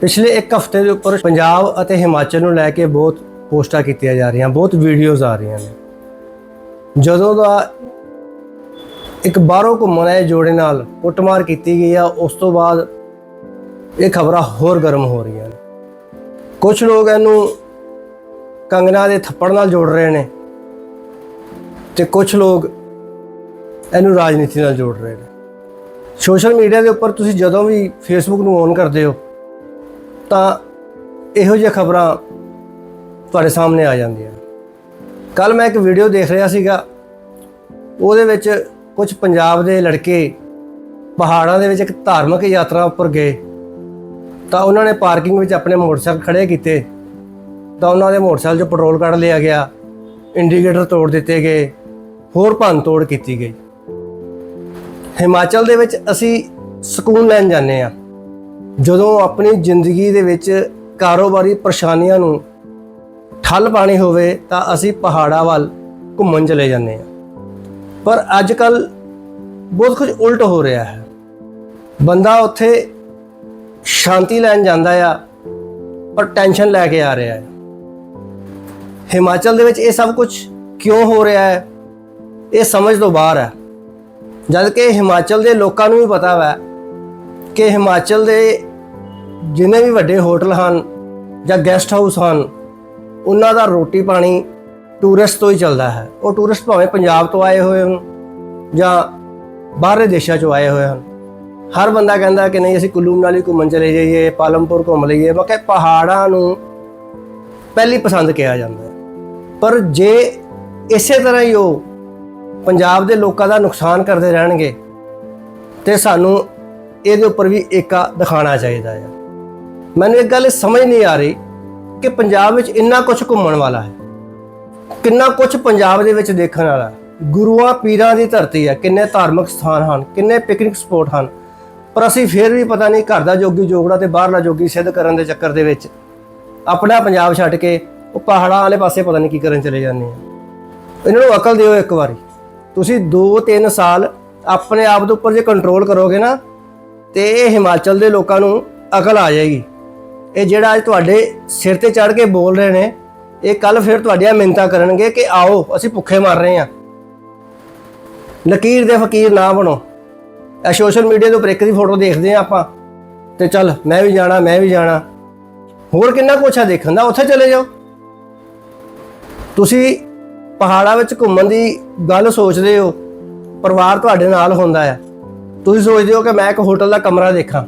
ਪਿਛਲੇ ਇੱਕ ਹਫ਼ਤੇ ਦੇ ਉੱਪਰ ਪੰਜਾਬ ਅਤੇ ਹਿਮਾਚਲ ਨੂੰ ਲੈ ਕੇ ਬਹੁਤ ਪੋਸਟਾਂ ਕੀਤੀਆਂ ਜਾ ਰਹੀਆਂ, ਬਹੁਤ ਵੀਡੀਓਜ਼ ਆ ਰਹੀਆਂ ਨੇ। ਜਦੋਂ ਦਾ ਇੱਕ ਬਾਹਰੋਂ ਘੁੰਮਣ ਆਏ ਜੋੜੇ ਨਾਲ ਕੁੱਟਮਾਰ ਕੀਤੀ ਗਈ ਆ, ਉਸ ਤੋਂ ਬਾਅਦ ਇਹ ਖਬਰਾਂ ਹੋਰ ਗਰਮ ਹੋ ਰਹੀਆਂ ਨੇ। ਕੁਝ ਲੋਕ ਇਹਨੂੰ ਕੰਗਨਾ ਦੇ ਥੱਪੜ ਨਾਲ ਜੋੜ ਰਹੇ ਨੇ ਤੇ ਕੁਝ ਲੋਕ ਇਹਨੂੰ ਰਾਜਨੀਤੀ ਨਾਲ ਜੋੜ ਰਹੇ ਨੇ। ਸੋਸ਼ਲ ਮੀਡੀਆ ਦੇ ਉੱਪਰ ਤੁਸੀਂ ਜਦੋਂ ਵੀ ਫੇਸਬੁੱਕ ਨੂੰ ਔਨ ਕਰਦੇ ਹੋ ਤਾਂ ਇਹੋ ਜਿਹੀਆਂ ਖਬਰਾਂ ਤੁਹਾਡੇ ਸਾਹਮਣੇ ਆ ਜਾਂਦੀਆਂ। ਕੱਲ ਮੈਂ ਇੱਕ ਵੀਡੀਓ ਦੇਖ ਰਿਹਾ ਸੀਗਾ। ਉਹਦੇ ਵਿੱਚ ਕੁਝ ਪੰਜਾਬ ਦੇ ਲੜਕੇ ਪਹਾੜਾਂ ਦੇ ਵਿੱਚ ਇੱਕ ਧਾਰਮਿਕ ਯਾਤਰਾ ਉੱਪਰ ਗਏ। ਤਾਂ ਉਹਨਾਂ ਨੇ ਪਾਰਕਿੰਗ ਵਿੱਚ ਆਪਣੇ ਮੋਟਰਸਾਈਕਲ ਖੜੇ ਕੀਤੇ। ਤਾਂ ਉਹਨਾਂ ਦੇ ਮੋਟਰਸਾਈਕਲ 'ਚੋਂ ਪੈਟਰੋਲ ਕੱਢ ਲਿਆ ਗਿਆ। ਇੰਡੀਕੇਟਰ ਤੋੜ ਦਿੱਤੇ ਗਏ। ਹੋਰ ਭੰਨ ਤੋੜ ਕੀਤੀ ਗਈ। ਹਿਮਾਚਲ ਦੇ ਵਿੱਚ ਅਸੀਂ ਸਕੂਨ ਲੈਣ ਜਾਂਦੇ ਆ ਜਦੋਂ ਆਪਣੀ ਜ਼ਿੰਦਗੀ ਦੇ ਵਿੱਚ ਕਾਰੋਬਾਰੀ ਪਰੇਸ਼ਾਨੀਆਂ ਨੂੰ ਠੱਲ ਪਾਣੀ ਹੋਵੇ ਤਾਂ ਅਸੀਂ ਪਹਾੜਾਂ ਵੱਲ ਘੁੰਮਣ ਚਲੇ ਜਾਂਦੇ ਹਾਂ। ਪਰ ਅੱਜ ਕੱਲ ਬਹੁਤ ਕੁਝ ਉਲਟ ਹੋ ਰਿਹਾ ਹੈ। ਬੰਦਾ ਉੱਥੇ ਸ਼ਾਂਤੀ ਲੈਣ ਜਾਂਦਾ ਆ, ਪਰ ਟੈਨਸ਼ਨ ਲੈ ਕੇ ਆ ਰਿਹਾ ਹੈ। ਹਿਮਾਚਲ ਦੇ ਵਿੱਚ ਇਹ ਸਭ ਕੁਝ ਕਿਉਂ ਹੋ ਰਿਹਾ ਹੈ? ਇਹ ਸਮਝ ਤੋਂ ਬਾਹਰ ਹੈ। ਜਦ ਕਿ ਹਿਮਾਚਲ ਦੇ ਲੋਕਾਂ ਨੂੰ ਵੀ ਪਤਾ ਹੈ ਕਿ ਹਿਮਾਚਲ ਦੇ ਜਿੰਨੇ ਵੀ ਵੱਡੇ ਹੋਟਲ ਹਨ ਜਾਂ ਗੈਸਟ ਹਾਊਸ ਹਨ, ਉਹਨਾਂ ਦਾ ਰੋਟੀ ਪਾਣੀ ਟੂਰਿਸਟ ਤੋਂ ਹੀ ਚੱਲਦਾ ਹੈ। ਉਹ ਟੂਰਿਸਟ ਭਾਵੇਂ ਪੰਜਾਬ ਤੋਂ ਆਏ ਹੋਏ ਹਨ ਜਾਂ ਬਾਹਰਲੇ ਦੇਸ਼ਾਂ ਚੋਂ ਆਏ ਹੋਏ ਹਨ ਹਰ ਬੰਦਾ ਕਹਿੰਦਾ ਕਿ ਨਹੀਂ, ਅਸੀਂ ਕੁੱਲੂ ਮਨਾਲੀ ਘੁੰਮਣ ਚਲੇ ਜਾਈਏ, ਪਾਲਮਪੁਰ ਘੁੰਮ ਲਈਏ ਬਾਕੀ ਪਹਾੜਾਂ ਨੂੰ ਪਹਿਲੀ ਪਸੰਦ ਕਿਹਾ ਜਾਂਦਾ ਹੈ। ਪਰ ਜੇ ਇਸੇ ਤਰ੍ਹਾਂ ਹੀ ਉਹ ਪੰਜਾਬ ਦੇ ਲੋਕਾਂ ਦਾ ਨੁਕਸਾਨ ਕਰਦੇ ਰਹਿਣਗੇ, ਤੇ ਸਾਨੂੰ ਇਹਦੇ ਉੱਪਰ ਵੀ ਏਕਾ ਦਿਖਾਉਣਾ ਚਾਹੀਦਾ ਹੈ ਮੈਨੂੰ ਇੱਕ ਗੱਲ ਸਮਝ ਨਹੀਂ ਆ ਰਹੀ ਕਿ ਪੰਜਾਬ ਵਿੱਚ ਇੰਨਾ ਕੁਝ ਘੁੰਮਣ ਵਾਲਾ ਹੈ। ਕਿੰਨਾ ਕੁਝ ਪੰਜਾਬ ਦੇ ਵਿੱਚ ਦੇਖਣ ਵਾਲਾ ਗੁਰੂਆਂ ਪੀਰਾਂ ਦੀ ਧਰਤੀ ਹੈ, ਕਿੰਨੇ ਧਾਰਮਿਕ ਸਥਾਨ ਹਨ, ਕਿੰਨੇ ਪਿਕਨਿਕ ਸਪੌਟ ਹਨ। ਪਰ ਅਸੀਂ ਫੇਰ ਵੀ ਪਤਾ ਨਹੀਂ ਘਰ ਦਾ ਜੋਗੀ ਜੋਗੜਾ ਤੇ ਬਾਹਰਲਾ ਜੋਗੀ ਸਿੱਧ ਕਰਨ ਦੇ ਚੱਕਰ ਦੇ ਵਿੱਚ ਆਪਣਾ ਪੰਜਾਬ ਛੱਡ ਕੇ ਉਹ ਪਹਾੜਾਂ ਵਾਲੇ ਪਾਸੇ ਪਤਾ ਨਹੀਂ ਕੀ ਕਰਨ ਚਲੇ ਜਾਂਦੇ ਆ। ਇਹਨਾਂ ਨੂੰ ਅਕਲ ਦਿਓ ਇੱਕ ਵਾਰੀ। ਤੁਸੀਂ 2-3 ਸਾਲ ਆਪਣੇ ਆਪ ਦੇ ਉੱਪਰ ਜੇ ਕੰਟਰੋਲ ਕਰੋਗੇ ਨਾ ਤੇ ਇਹ ਹਿਮਾਚਲ ਦੇ ਲੋਕਾਂ ਨੂੰ ਅਕਲ ਆ ਜਾਏਗੀ। ਇਹ ਜਿਹੜਾ ਅੱਜ ਤੁਹਾਡੇ ਸਿਰ ਤੇ ਚੜ ਕੇ ਬੋਲ ਰਹੇ ਨੇ, ਇਹ ਕੱਲ ਫਿਰ ਤੁਹਾਡੀਆਂ ਮਿੰਤਾ ਕਰਨਗੇ ਕਿ ਆਓ, ਅਸੀਂ ਭੁੱਖੇ ਮਰ ਰਹੇ ਹਾਂ। ਲਕੀਰ ਦੇ ਫਕੀਰ ਨਾ ਬਣੋ। ਇਹ ਸੋਸ਼ਲ ਮੀਡੀਆ ਦੇ ਉੱਪਰ ਇੱਕ ਦੀ ਫੋਟੋ ਦੇਖਦੇ ਆ ਆਪਾਂ। ਤੇ ਚੱਲ, ਮੈਂ ਵੀ ਜਾਣਾ, ਮੈਂ ਵੀ ਜਾਣਾ। ਹੋਰ ਕਿੰਨਾ ਕੁਛ ਆ ਦੇਖਣ ਦਾ? ਉੱਥੇ ਚਲੇ ਜਾਓ। ਤੁਸੀਂ ਪਹਾੜਾਂ ਵਿੱਚ ਘੁੰਮਣ ਦੀ ਗੱਲ ਸੋਚਦੇ ਹੋ। ਪਰਿਵਾਰ ਤੁਹਾਡੇ ਨਾਲ ਹੁੰਦਾ ਹੈ ਤੁਸੀਂ ਸੋਚਦੇ ਹੋ ਕਿ ਮੈਂ ਇੱਕ ਹੋਟਲ ਦਾ ਕਮਰਾ ਦੇਖਾਂ।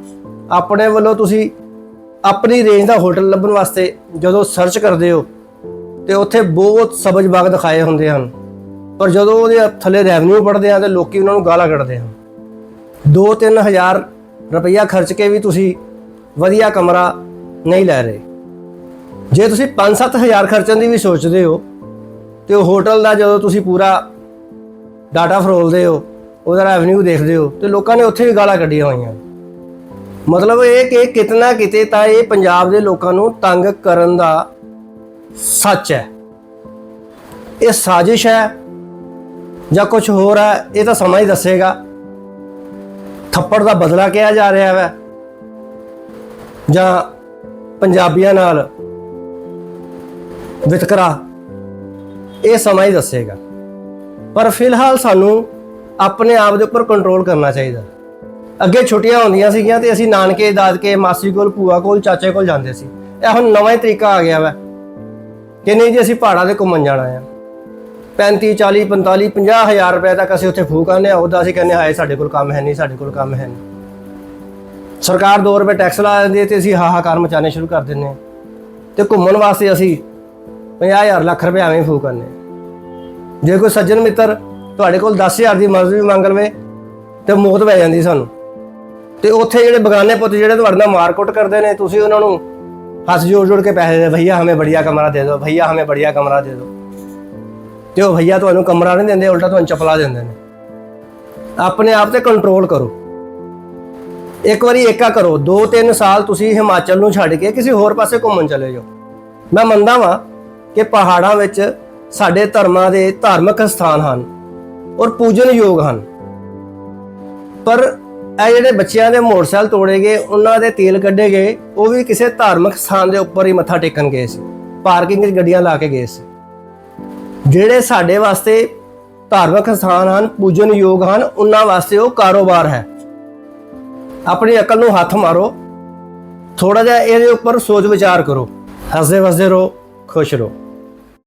ਆਪਣੇ ਵੱਲੋਂ ਤੁਸੀਂ ਆਪਣੀ ਰੇਂਜ ਦਾ ਹੋਟਲ ਲੱਭਣ ਵਾਸਤੇ ਜਦੋਂ ਸਰਚ ਕਰਦੇ ਹੋ, ਤੇ ਉੱਥੇ ਬਹੁਤ ਸਬਜ਼ ਬਾਗ ਦਿਖਾਏ ਹੁੰਦੇ ਹਨ। ਪਰ ਜਦੋਂ ਉਹਦੇ ਥੱਲੇ ਰੈਵਨਿਊ ਪੜਦੇ ਆ, ਤੇ ਲੋਕੀ ਉਹਨਾਂ ਨੂੰ ਗਾਲਾਂ ਕੱਢਦੇ ਹਨ 2-3000 ਰੁਪਈਆ ਖਰਚ ਕੇ ਵੀ ਤੁਸੀਂ ਵਧੀਆ ਕਮਰਾ ਨਹੀਂ ਲੈ ਰਹੇ। ਜੇ ਤੁਸੀਂ 5-7000 ਖਰਚਣ ਦੀ ਵੀ ਸੋਚਦੇ ਹੋ, ਤੇ ਉਹ ਹੋਟਲ ਦਾ ਜਦੋਂ ਤੁਸੀਂ ਪੂਰਾ ਡਾਟਾ ਫਰੋਲਦੇ ਹੋ ਉਹਦਾ ਰੈਵਨਿਊ ਦੇਖਦੇ ਹੋ ਤੇ ਲੋਕਾਂ ਨੇ ਉੱਥੇ ਵੀ ਗਾਲਾਂ ਕੱਢੀਆਂ ਹੋਈਆਂ। ਮਤਲਬ ਇਹ ਕਿ ਕਿਤਨਾ ਕਿਤੇ ਤਾਂ ਇਹ ਪੰਜਾਬ ਦੇ ਲੋਕਾਂ ਨੂੰ ਤੰਗ ਕਰਨ ਦਾ ਸੱਚ ਹੈ। ਇਹ ਸਾਜ਼ਿਸ਼ ਹੈ ਜਾਂ ਕੁਝ ਹੋਰ ਹੈ, ਇਹ ਤਾਂ ਸਮਾਂ ਹੀ ਦੱਸੇਗਾ। ਥੱਪੜ ਦਾ ਬਦਲਾ ਕਿਹਾ ਜਾ ਰਿਹਾ ਹੈ। ਜਾਂ ਪੰਜਾਬੀਆਂ ਨਾਲ ਵਿਤਕਰਾ, ਇਹ ਸਮਾਂ ਹੀ ਦੱਸੇਗਾ। ਪਰ ਫਿਲਹਾਲ ਸਾਨੂੰ ਆਪਣੇ ਆਪ ਦੇ ਉੱਪਰ ਕੰਟਰੋਲ ਕਰਨਾ ਚਾਹੀਦਾ। ਅੱਗੇ ਛੁੱਟੀਆਂ ਹੁੰਦੀਆਂ ਸੀਗੀਆਂ ਤੇ ਅਸੀਂ ਨਾਨਕੇ, ਦਾਦਕੇ, ਮਾਸੀ ਕੋਲ, ਭੂਆ ਕੋਲ, ਚਾਚੇ ਕੋਲ ਜਾਂਦੇ ਸੀ। ਇਹ ਹੁਣ ਨਵਾਂ ਹੀ ਤਰੀਕਾ ਆ ਗਿਆ ਵਾ। ਕਿ ਨਹੀਂ ਜੀ, ਅਸੀਂ ਪਹਾੜਾਂ ਤੇ ਘੁੰਮਣ ਜਾਣਾ ਆ। 35 40 45 50 ਹਜ਼ਾਰ ਰੁਪਏ ਤੱਕ ਅਸੀਂ ਉੱਥੇ ਫੂਕ ਆਉਂਦੇ ਆ। ਉਹਦਾ ਅਸੀਂ ਕਹਿੰਦੇ ਹਾਏ, ਸਾਡੇ ਕੋਲ ਕੰਮ ਹੈ ਨਹੀਂ, ਸਾਡੇ ਕੋਲ ਕੰਮ ਹੈ ਨਹੀਂ। ਸਰਕਾਰ 2 ਰੁਪਏ ਟੈਕਸ ਲਾ ਦਿੰਦੀ ਹੈ ਤੇ ਅਸੀਂ ਹਾਹਾਕਾਰ ਮਚਾਣੇ ਸ਼ੁਰੂ ਕਰ ਦਿੰਦੇ ਹਾਂ ਤੇ ਘੁੰਮਣ ਵਾਸਤੇ ਅਸੀਂ 50000 ਲੱਖ ਰੁਪਏ ਐਵੇਂ ਹੀ ਫੂਕ ਆਉਂਦੇ ਹਾਂ ਜੇ ਕੋਈ ਸੱਜਣ ਮਿੱਤਰ ਤੁਹਾਡੇ ਕੋਲ 10000 ਦੀ ਮਦਦ ਵੀ ਮੰਗ ਲਵੇ ਤੇ ਮੌਤ ਪੈ ਜਾਂਦੀ ਸਾਨੂੰ। ਤੇ ਉੱਥੇ ਜਿਹੜੇ ਬਗਾਨੇ ਪੁੱਤ ਜਿਹੜੇ ਤੁਹਾਡੇ ਨਾਲ ਮਾਰਕੁੱਟ ਕਰਦੇ ਨੇ, ਤੁਸੀਂ ਉਹਨਾਂ ਨੂੰ ਹੱਥ ਜੋੜ ਜੋੜ ਕੇ ਪੈਸੇ ਦੇ, ਭਈਆ, ਹਮੇ ਬੜੀਆ ਕਮਰਾ ਦੇ ਦਿਓ, ਭਈਆ, ਹਮੇ ਬੜੀਆ ਕਮਰਾ ਦੇ ਦਿਓ। ਤੇ ਉਹ ਭਈਆ ਤੁਹਾਨੂੰ ਕਮਰਾ ਨਹੀਂ ਦਿੰਦੇ, ਉਲਟਾ ਤੁਹਾਨੂੰ ਚਪਲਾ ਦਿੰਦੇ ਨੇ। ਆਪਣੇ ਆਪ ਤੇ ਕੰਟਰੋਲ ਕਰੋ। ਇੱਕ ਵਾਰੀ ਏਕਾ ਕਰੋ। 2-3 ਸਾਲ ਤੁਸੀਂ ਹਿਮਾਚਲ ਨੂੰ ਛੱਡ ਕੇ ਕਿਸੇ ਹੋਰ ਪਾਸੇ ਘੁੰਮਣ ਚਲੇ ਜਾਓ। ਮੈਂ ਮੰਨਦਾ ਵਾਂ ਕਿ ਪਹਾੜਾਂ ਵਿੱਚ ਸਾਡੇ ਧਰਮਾਂ ਦੇ ਧਾਰਮਿਕ ਸਥਾਨ ਹਨ। ਔਰ ਪੂਜਨਯੋਗ ਹਨ। ਪਰ ਇਹ ਜਿਹੜੇ ਬੱਚਿਆਂ ਦੇ ਮੋਟਰਸਾਈਕਲ ਤੋੜੇ ਗਏ, ਉਹਨਾਂ ਦੇ ਤੇਲ ਕੱਢੇ ਗਏ, ਉਹ ਵੀ ਕਿਸੇ ਧਾਰਮਿਕ ਸਥਾਨ ਦੇ ਉੱਪਰ ਹੀ ਮੱਥਾ ਟੇਕਣ ਗਏ ਸੀ। ਪਾਰਕਿੰਗ 'ਚ ਗੱਡੀਆਂ ਲਾ ਕੇ ਗਏ ਸੀ। ਜਿਹੜੇ ਸਾਡੇ ਵਾਸਤੇ ਧਾਰਮਿਕ ਸਥਾਨ ਹਨ ਪੂਜਨਯੋਗ ਹਨ, ਉਹਨਾਂ ਵਾਸਤੇ ਉਹ ਕਾਰੋਬਾਰ ਹੈ। ਆਪਣੀ ਅਕਲ ਨੂੰ ਹੱਥ ਮਾਰੋ। ਥੋੜਾ ਜਿਹਾ ਇਹਦੇ ਉੱਪਰ ਸੋਚ ਵਿਚਾਰ ਕਰੋ। ਹੱਸਦੇ ਵਸਦੇ ਰਹੋ, ਖੁਸ਼ ਰਹੋ।